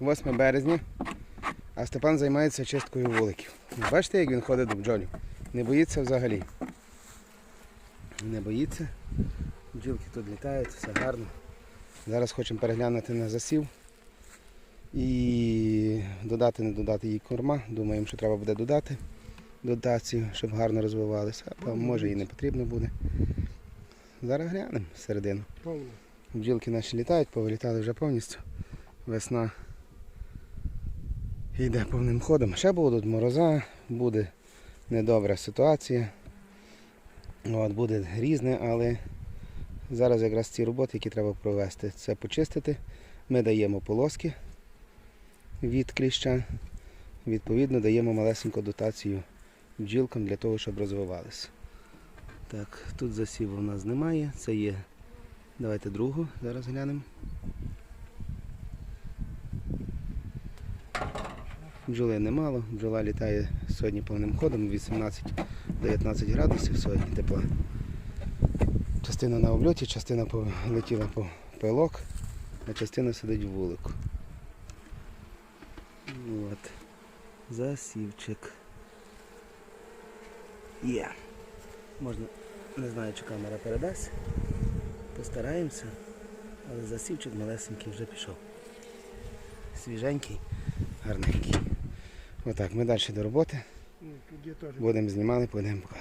8 березня, а Степан займається чисткою вуликів. Бачите, як він ходить до бджолів? Не боїться взагалі. Не боїться. Бджілки тут літають, все гарно. Зараз хочемо переглянути на засів і додати, не додати їй корма. Думаємо, що треба буде додати дотацію, щоб гарно розвивалися. А може і не потрібно буде. Зараз глянемо середину. Бджілки наші літають, повилітали вже повністю. Весна йде повним ходом. Ще будуть мороза, буде недобра ситуація. От, буде різне, але зараз якраз ці роботи, які треба провести, це почистити. Ми даємо полоски від кліща. Відповідно, даємо малесеньку дотацію бджілкам для того, щоб розвивалися. Так, тут засіву у нас немає. Це є Давайте другу зараз глянемо. Бджоли немало, бджола літає сьогодні повним ходом 18-19 градусів сьогодні тепла. Частина на обльоті, частина полетіла по пилок, а частина сидить в вулику. От. Засівчик. Є. Можна, не знаю, чи камера передасть. Постараємося, але засівчик малесенький вже пішов. Свіженький, гарненький. Отак, ми далі до роботи. Ну. Будемо знімати, будемо показувати.